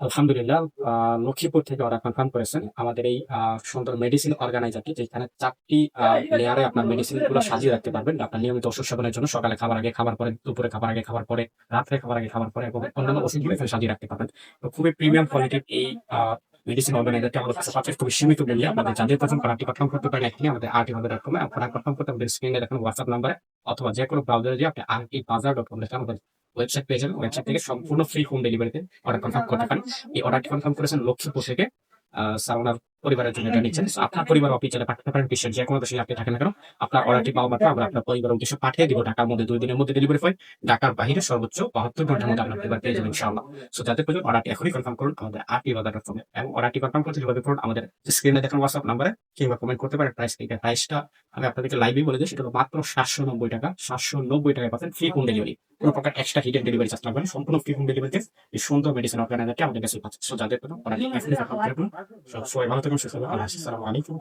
আলহামদুলিল্লাহ লক্ষ্মীপুর থেকে ওরা কনফার্ম করেছেন আমাদের এই সুন্দর মেডিসিন অর্গানাইজারটি যেখানে চারটি লেয়ারে আপনার মেডিসিনগুলো সাজিয়ে রাখতে পারবেন। আপনার নিয়মিত ওষুধ সেবনের জন্য সকালে খাবার আগে, খাবার পরে, দুপুরে খাবার আগে, খাবার পরে, রাত্রে খাবার আগে, খাবার পরে এবং অন্যান্য ওষুধগুলো এখানে সাজিয়ে রাখতে পারবেন। খুবই প্রিমিয়াম কোয়ালিটির এই মেডিসিন অর্গানাইজারটি আমাদের কাছে পাচ্ছে খুবই সীমিত আপনাদের যাদের প্রথম কনফার্ম করতে পারেন এখানে আমাদের আরটি ডট কমে কনফার্ম করতে আমাদের স্ক্রিনে হোয়াটসঅ্যাপ নাম্বারে অথবা যে কোনো ব্রাউজারে দিয়ে আপনি বাজার ডট কম আমাদের ওয়েবসাইট পেয়ে যাবেন। ওয়েবসাইট থেকে সম্পূর্ণ ফ্রি হোম ডেলিভারিতে অর্ডার কনফার্ম করতে পারেন। এই অর্ডারটি কনফার্ম করেছেন লক্ষ্মীপুর থেকে স্যার ওনার পরিবারের জন্য এটা নিচ্ছেন। আপনার পরিবার অফিসে পাঠাতে পারেন বিশ্বের যে কোনো দেশে আপনি থাকেন না কেন। আপনার অর্ডারটি পাওয়া মাত্র আমরা আপনার পরিবার উদ্দেশ্যে পাঠিয়ে দিব। ঢাকার মধ্যে দুই দিনের মধ্যে ডেলিভারি হয় ঢাকার বাইরে সর্বোচ্চ বাহাত্তর ঘণ্টার মধ্যে আপনার পরিবার পেয়ে যাবেন ইনশাআল্লাহ। সো যাদের প্রয়োজন অর্ডারটি এখনই কনফার্ম করুন, আমাদের আরটি বাজার ডট এবং অর্ডারটি কনফার্ম করতে যোগাযোগ করুন, আমাদের স্ক্রিনে দেখেন হোয়াটসঅ্যাপ নাম্বারে কিংবা কমেন্ট করতে পারেন প্রাইস থেকে প্রাইসটা আমি আপনাদেরকে লাইভে বলে দিই, সেটা মাত্র সাতশো নব্বই টাকা। সাতশো নব্বই টাকায় পাচ্ছেন ফ্রি হোম ডেলিভারি কোনো প্রকার এক্সট্রা হিডেন ডেলিভারি চার্জ লাগবে না সম্পূর্ণ ফ্রি হোম ডেলিভারিতে এই সুন্দর মেডিসিন অর্গানাইজারটি আমাদের কাছে পাচ্ছে সো যাদের কোনো অনেক সবাই ভালো থাকুন সুস্থ থাকুন। আল্লাহ। আসসালামু আলাইকুম।